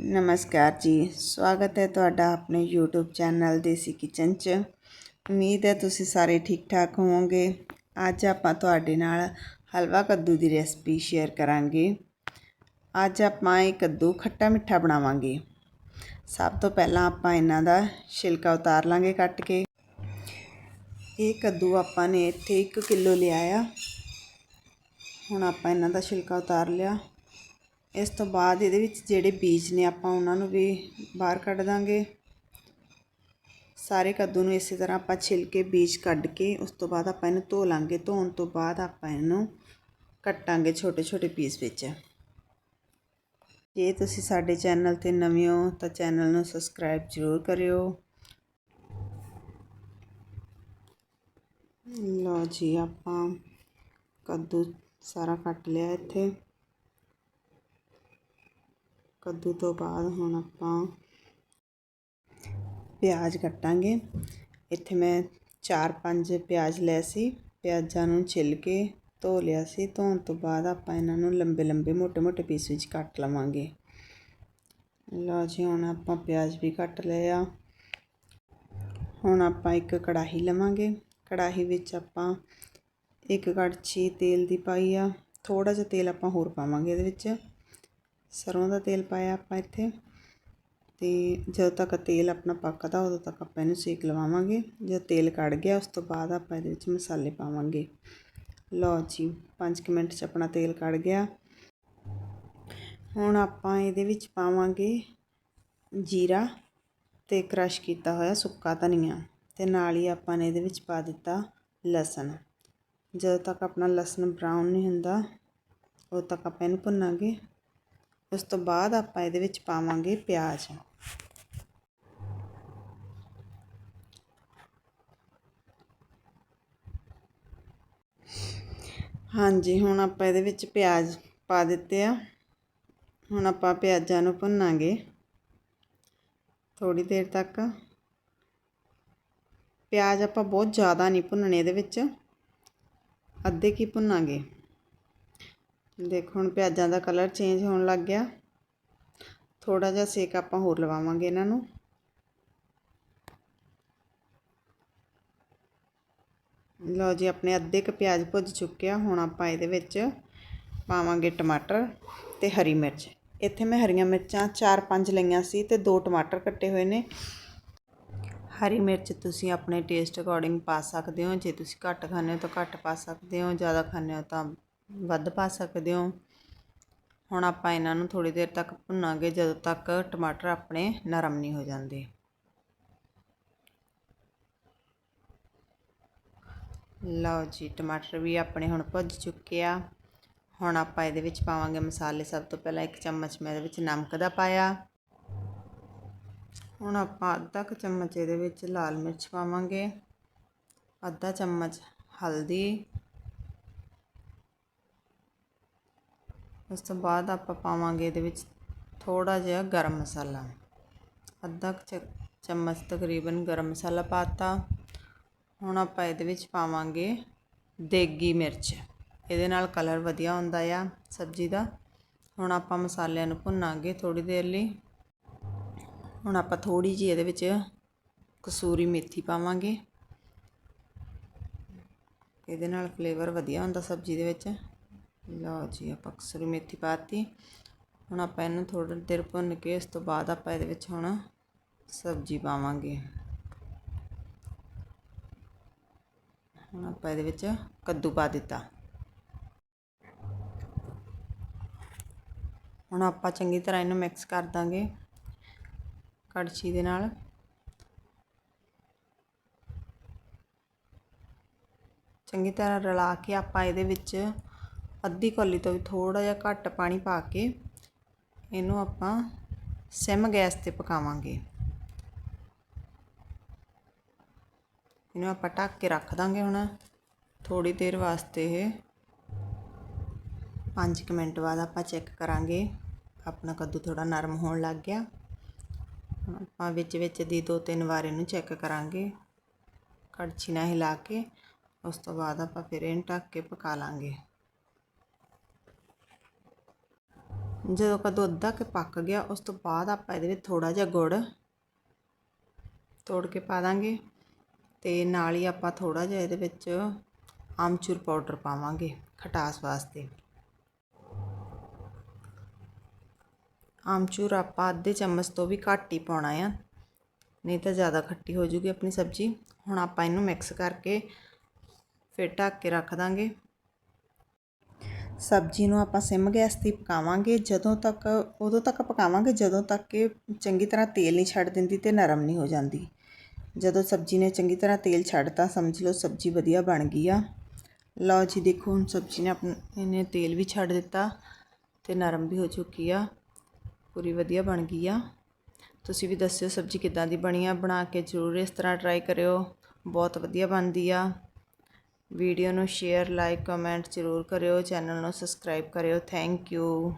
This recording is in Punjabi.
ਨਮਸਕਾਰ ਜੀ। ਸਵਾਗਤ ਹੈ ਤੁਹਾਡਾ ਆਪਣੇ YouTube ਚੈਨਲ ਦੇਸੀ ਕਿਚਨ 'ਚ। ਉਮੀਦ ਹੈ ਤੁਸੀਂ ਸਾਰੇ ਠੀਕ ਠਾਕ ਹੋਵੋਗੇ। ਅੱਜ ਆਪਾਂ ਤੁਹਾਡੇ ਨਾਲ ਹਲਵਾ ਕੱਦੂ ਦੀ ਰੈਸਪੀ ਸ਼ੇਅਰ ਕਰਾਂਗੇ। ਅੱਜ ਆਪਾਂ ਇਹ ਕੱਦੂ ਖੱਟਾ ਮਿੱਠਾ ਬਣਾਵਾਂਗੇ। ਸਭ ਤੋਂ ਪਹਿਲਾਂ ਆਪਾਂ ਇਹਨਾਂ ਦਾ ਛਿਲਕਾ ਉਤਾਰ ਲਾਂਗੇ ਕੱਟ ਕੇ। ਇਹ ਕੱਦੂ ਆਪਾਂ ਨੇ ਇੱਥੇ 1 ਕਿਲੋ ਲਿਆ ਆ ਹੁਣ ਆਪਾਂ ਇਹਨਾਂ ਦਾ ਛਿਲਕਾ ਉਤਾਰ ਲਿਆ। ਇਸ ਤੋਂ ਬਾਅਦ ਇਹਦੇ ਵਿੱਚ ਜਿਹੜੇ ਬੀਜ ਨੇ, ਆਪਾਂ ਉਹਨਾਂ ਨੂੰ ਵੀ ਬਾਹਰ ਕੱਢ ਦਾਂਗੇ। ਸਾਰੇ ਕੱਦੂ ਨੂੰ ਇਸੇ ਤਰ੍ਹਾਂ ਆਪਾਂ ਛਿਲ ਕੇ ਬੀਜ ਕੱਢ ਕੇ ਉਸ ਤੋਂ ਬਾਅਦ ਆਪਾਂ ਇਹਨੂੰ ਧੋ ਲਾਂਗੇ। ਧੋਣ ਤੋਂ ਬਾਅਦ ਆਪਾਂ ਇਹਨੂੰ ਕੱਟਾਂਗੇ ਛੋਟੇ ਛੋਟੇ ਪੀਸ ਵਿੱਚ। ਜੇ ਤੁਸੀਂ ਸਾਡੇ ਚੈਨਲ ਤੇ ਨਵੇਂ ਹੋ, ਤਾਂ ਚੈਨਲ ਨੂੰ ਸਬਸਕ੍ਰਾਈਬ ਜ਼ਰੂਰ ਕਰਿਓ। ਲਓ ਜੀ, ਆਪਾਂ ਕੱਦੂ ਸਾਰਾ ਕੱਟ ਲਿਆ ਇੱਥੇ। ਕੱਦੂ ਤੋਂ ਬਾਅਦ ਹੁਣ ਆਪਾਂ ਪਿਆਜ਼ ਕੱਟਾਂਗੇ। ਇੱਥੇ ਮੈਂ 4-5 ਪਿਆਜ਼ ਲਏ ਸੀ। ਪਿਆਜ਼ਾਂ ਨੂੰ ਛਿੱਲ ਕੇ ਧੋ ਲਿਆ ਸੀ। ਧੋਣ ਤੋਂ ਬਾਅਦ ਆਪਾਂ ਇਹਨਾਂ ਨੂੰ ਲੰਬੇ ਲੰਬੇ ਮੋٹੇ-ਮੋਟੇ ਪੀਸ ਵਿੱਚ ਕੱਟ ਲਵਾਂਗੇ। ਲਓ ਜੀ, ਹੁਣ ਆਪਾਂ ਪਿਆਜ਼ ਵੀ ਕੱਟ ਲਏ ਆ। ਹੁਣ ਆਪਾਂ ਇੱਕ ਕੜਾਹੀ ਲਵਾਂਗੇ। ਕੜਾਹੀ ਵਿੱਚ ਆਪਾਂ ਇੱਕ ਕੜਛੀ ਤੇਲ ਦੀ ਪਾਈ ਆ। ਥੋੜਾ ਜਿਹਾ ਤੇਲ ਆਪਾਂ ਹੋਰ ਪਾਵਾਂਗੇ ਇਹਦੇ ਵਿੱਚ। ਸਰੋਂ ਦਾ ਤੇਲ ਪਾਇਆ ਆਪਾਂ ਇੱਥੇ ਤੇ ਜਦੋਂ ਤੱਕ ਤੇਲ ਆਪਣਾ ਪੱਕਦਾ, ਉਦੋਂ ਤੱਕ ਆਪਾਂ ਇਹਨੂੰ ਸੇਕ ਲਵਾਵਾਂਗੇ। ਜਦੋਂ ਤੇਲ ਕੜ ਗਿਆ, ਉਸ ਤੋਂ ਬਾਅਦ ਆਪਾਂ ਇਹਦੇ ਵਿੱਚ ਮਸਾਲੇ ਪਾਵਾਂਗੇ। ਲਓ ਜੀ 5 ਮਿੰਟ 'ਚ ਆਪਣਾ ਤੇਲ ਕੜ ਗਿਆ। ਹੁਣ ਆਪਾਂ ਇਹਦੇ ਵਿੱਚ ਪਾਵਾਂਗੇ ਜੀਰਾ ਤੇ ਕ੍ਰਸ਼ ਕੀਤਾ ਹੋਇਆ ਸੁੱਕਾ ਧਨੀਆ ਤੇ ਨਾਲ ਹੀ ਆਪਾਂ ਨੇ ਇਹਦੇ ਵਿੱਚ ਪਾ ਦਿੱਤਾ ਲਸਣ। ਜਦੋਂ ਤੱਕ ਆਪਣਾ ਲਸਣ ਬਰਾਊਨ ਨਹੀਂ ਹੁੰਦਾ, ਉਦੋਂ ਤੱਕ ਆਪਾਂ ਇਹਨੂੰ ਭੁੰਨਾਂਗੇ। ਉਸ ਤੋਂ ਬਾਅਦ ਆਪਾਂ ਇਹਦੇ ਵਿੱਚ ਪਾਵਾਂਗੇ ਪਿਆਜ਼। ਹਾਂਜੀ, ਹੁਣ ਆਪਾਂ ਇਹਦੇ ਵਿੱਚ ਪਿਆਜ਼ ਪਾ ਦਿੱਤੇ ਆ। ਹੁਣ ਆਪਾਂ ਪਿਆਜ਼ਾਂ ਨੂੰ ਭੁੰਨਾਂਗੇ ਥੋੜੀ ਦੇਰ ਤੱਕ। ਪਿਆਜ਼ ਆਪਾਂ ਬਹੁਤ ਜ਼ਿਆਦਾ ਨਹੀਂ ਭੁੰਨਣੇ ਇਹਦੇ ਵਿੱਚ। ਅੱਧੇ ਕੀ ਭੁੰਨਾਂਗੇ? ਦੇਖੋ, ਹੁਣ ਪਿਆਜ਼ਾਂ ਦਾ ਕਲਰ ਚੇਂਜ ਹੋਣ ਲੱਗ ਗਿਆ। ਥੋੜਾ ਜਿਹਾ ਸੇਕ ਆਪਾਂ ਹੋਰ ਲਵਾਵਾਂਗੇ ਇਹਨਾਂ ਨੂੰ। ਲਓ ਜੀ, ਆਪਣੇ ਅੱਧੇ ਕ ਪਿਆਜ਼ ਭੁੱਜ ਚੁੱਕਿਆ ਹੁਣ ਆਪਾਂ ਇਹਦੇ ਵਿੱਚ ਪਾਵਾਂਗੇ ਟਮਾਟਰ ਤੇ ਹਰੀ ਮਿਰਚ। ਇੱਥੇ ਮੈਂ ਹਰੀਆਂ ਮਿਰਚਾਂ 4-5 ਲਈਆਂ ਸੀ ਤੇ ਦੋ ਟਮਾਟਰ ਕੱਟੇ ਹੋਏ ਨੇ। ਹਰੀ ਮਿਰਚ ਤੁਸੀਂ ਆਪਣੇ ਟੇਸਟ ਅਕੋਰਡਿੰਗ ਪਾ ਸਕਦੇ ਹੋ। ਜੇ ਤੁਸੀਂ ਘੱਟ ਖਾਂਦੇ ਹੋ ਤਾਂ ਘੱਟ ਪਾ ਸਕਦੇ ਹੋ, ਜ਼ਿਆਦਾ ਖਾਂਦੇ ਹੋ ਤਾਂ ਵੱਧ ਪਾ ਸਕਦੇ ਹੋ। ਹੁਣ ਆਪਾਂ ਇਹਨਾਂ ਨੂੰ ਥੋੜੀ ਦੇਰ ਤੱਕ ਭੁੰਨਾਂਗੇ, ਜਦੋਂ ਤੱਕ ਟਮਾਟਰ ਆਪਣੇ ਨਰਮ ਨਹੀਂ ਹੋ ਜਾਂਦੇ। ਲਓ ਜੀ, ਟਮਾਟਰ ਵੀ ਆਪਣੇ ਹੁਣ ਭੁੱਜ ਚੁੱਕੇ ਆ। ਹੁਣ ਆਪਾਂ ਇਹਦੇ ਵਿੱਚ ਪਾਵਾਂਗੇ ਮਸਾਲੇ। ਸਭ ਤੋਂ ਪਹਿਲਾਂ ਇੱਕ ਚਮਚ ਮੈਂ ਇਹਦੇ ਵਿੱਚ ਨਮਕ ਦਾ ਪਾਇਆ। ਹੁਣ ਆਪਾਂ ਅੱਧਾ ਕੁ ਚਮਚ ਇਹਦੇ ਵਿੱਚ ਲਾਲ ਮਿਰਚ ਪਾਵਾਂਗੇ। ਅੱਧਾ ਚਮਚ ਹਲਦੀ। ਉਸ ਤੋਂ ਬਾਅਦ ਆਪਾਂ ਪਾਵਾਂਗੇ ਇਹਦੇ ਵਿੱਚ ਥੋੜ੍ਹਾ ਜਿਹਾ ਗਰਮ ਮਸਾਲਾ। ਅੱਧਾ ਚਮਚ ਤਕਰੀਬਨ ਗਰਮ ਮਸਾਲਾ ਪਾਤਾ। ਹੁਣ ਆਪਾਂ ਇਹਦੇ ਵਿੱਚ ਪਾਵਾਂਗੇ ਦੇਗੀ ਮਿਰਚ। ਇਹਦੇ ਨਾਲ ਕਲਰ ਵਧੀਆ ਹੁੰਦਾ ਆ ਸਬਜ਼ੀ ਦਾ। ਹੁਣ ਆਪਾਂ ਮਸਾਲਿਆਂ ਨੂੰ ਭੁੰਨਾਂਗੇ ਥੋੜੀ ਦੇਰ ਲਈ। ਹੁਣ ਆਪਾਂ ਥੋੜੀ ਜਿਹੀ ਇਹਦੇ ਵਿੱਚ ਕਸੂਰੀ ਮੇਥੀ ਪਾਵਾਂਗੇ। ਇਹਦੇ ਨਾਲ ਫਲੇਵਰ ਵਧੀਆ ਹੁੰਦਾ ਸਬਜ਼ੀ ਦੇ ਵਿੱਚ। ਲਓ ਜੀ, ਆਪਾਂ ਕਸੂਰੀ ਮੇਥੀ ਪਾਤੀ। ਹੁਣ ਆਪਾਂ ਇਹਨੂੰ ਥੋੜੀ ਦੇਰ ਭੁੰਨ ਕੇ ਇਸ ਤੋਂ ਬਾਅਦ ਆਪਾਂ ਇਹਦੇ ਵਿੱਚ ਹੁਣ ਸਬਜ਼ੀ ਪਾਵਾਂਗੇ। ਹੁਣ ਆਪਾਂ ਇਹਦੇ ਵਿੱਚ ਕੱਦੂ ਪਾ ਦਿੱਤਾ। ਹੁਣ ਆਪਾਂ ਚੰਗੀ ਤਰ੍ਹਾਂ ਇਹਨੂੰ ਮਿਕਸ ਕਰ ਦਾਂਗੇ ਕੜਛੀ ਦੇ ਨਾਲ। ਚੰਗੀ ਤਰ੍ਹਾਂ ਰਲਾ ਕੇ ਆਪਾਂ ਇਹਦੇ ਵਿੱਚ ਅੱਧੀ ਕੌਲੀ ਤੋਂ ਵੀ ਥੋੜ੍ਹਾ ਜਿਹਾ ਘੱਟ ਪਾਣੀ ਪਾ ਕੇ ਇਹਨੂੰ ਆਪਾਂ ਸਿਮ ਗੈਸ ਤੇ ਪਕਾਵਾਂਗੇ। ਇਹਨੂੰ ਆਪਾਂ ਢੱਕ ਕੇ ਰੱਖ ਦਾਂਗੇ ਹੁਣ। ਥੋੜੀ ਦੇਰ ਵਾਸਤੇ ਇਹ 5 ਮਿੰਟ ਬਾਅਦ ਆਪਾਂ ਚੈੱਕ ਕਰਾਂਗੇ। ਆਪਣਾ ਕੱਦੂ ਥੋੜਾ ਨਰਮ ਹੋਣ ਲੱਗ ਗਿਆ। ਆਪਾਂ ਵਿੱਚ ਵਿੱਚ ਦੀ ਦੋ ਤਿੰਨ ਵਾਰ ਇਹਨੂੰ ਚੈੱਕ ਕਰਾਂਗੇ। ਕੜਛੀ ਨਾਲ ਹਿਲਾ ਕੇ ਉਸ ਤੋਂ ਬਾਅਦ ਆਪਾਂ ਫਿਰ ਇਹਨੂੰ ਢੱਕ ਕੇ ਪਕਾ ਲਾਂਗੇ। ਜਦੋਂ ਕਦੋਂ ਅੱਧਾ ਕਿ ਪੱਕ ਗਿਆ, ਉਸ ਤੋਂ ਬਾਅਦ ਆਪਾਂ ਇਹਦੇ ਵਿੱਚ ਥੋੜਾ ਜਿਹਾ ਗੁੜ ਤੋੜ ਕੇ ਪਾ ਦਾਂਗੇ ਤੇ ਨਾਲ ਹੀ ਆਪਾਂ ਥੋੜਾ ਜਿਹਾ ਇਹਦੇ ਵਿੱਚ ਆਮਚੂਰ ਪਾਊਡਰ ਪਾਵਾਂਗੇ ਖਟਾਸ ਵਾਸਤੇ। ਆਮਚੂਰ ਆਪਾਂ ਅੱਧੇ ਚਮਚ ਤੋਂ ਵੀ ਘੱਟ ਹੀ ਪਾਉਣਾ ਆ, ਨਹੀਂ ਤਾਂ ਜ਼ਿਆਦਾ ਖੱਟੀ ਹੋ ਜੂਗੀ ਆਪਣੀ ਸਬਜ਼ੀ। ਹੁਣ ਆਪਾਂ ਇਹਨੂੰ ਮਿਕਸ ਕਰਕੇ ਫਿਰ ਢੱਕ ਕੇ ਰੱਖ ਦਾਂਗੇ। ਸਬਜ਼ੀ ਨੂੰ ਆਪਾਂ ਸਿਮ ਗੈਸ ਤੇ ਪਕਾਵਾਂਗੇ। ਜਦੋਂ ਤੱਕ, ਉਦੋਂ ਤੱਕ ਪਕਾਵਾਂਗੇ, ਜਦੋਂ ਤੱਕ ਕਿ ਚੰਗੀ ਤਰ੍ਹਾਂ ਤੇਲ ਨਹੀਂ ਛੱਡ ਦਿੰਦੀ ਤੇ ਨਰਮ ਨਹੀਂ ਹੋ ਜਾਂਦੀ। ਜਦੋਂ ਸਬਜ਼ੀ ਨੇ ਚੰਗੀ ਤਰ੍ਹਾਂ ਤੇਲ ਛੱਡਤਾ, ਸਮਝ ਲਓ ਸਬਜ਼ੀ ਵਧੀਆ ਬਣ ਗਈ ਆ। ਲਓ ਜੀ, ਦੇਖੋ ਹੁਣ ਸਬਜ਼ੀ ਨੇ ਆਪਣੇ, ਇਹਨੇ ਤੇਲ ਵੀ ਛੱਡ ਦਿੱਤਾ ਤੇ ਨਰਮ ਵੀ ਹੋ ਚੁੱਕੀ ਆ। ਪੂਰੀ ਵਧੀਆ ਬਣ ਗਈ ਆ। ਤੁਸੀਂ ਵੀ ਦੱਸਿਓ ਸਬਜ਼ੀ ਕਿੱਦਾਂ ਦੀ ਬਣੀ ਆ। ਬਣਾ ਕੇ ਜ਼ਰੂਰ ਇਸ ਤਰ੍ਹਾਂ ਟਰਾਈ ਕਰਿਓ। ਬਹੁਤ ਵਧੀਆ ਬਣਦੀ ਆ। ਵੀਡੀਓ ਨੂੰ ਸ਼ੇਅਰ ਲਾਈਕ ਕਮੈਂਟ ਜ਼ਰੂਰ ਕਰਿਓ ਚੈਨਲ ਨੂੰ ਸਬਸਕ੍ਰਾਈਬ ਕਰਿਓ। Thank you.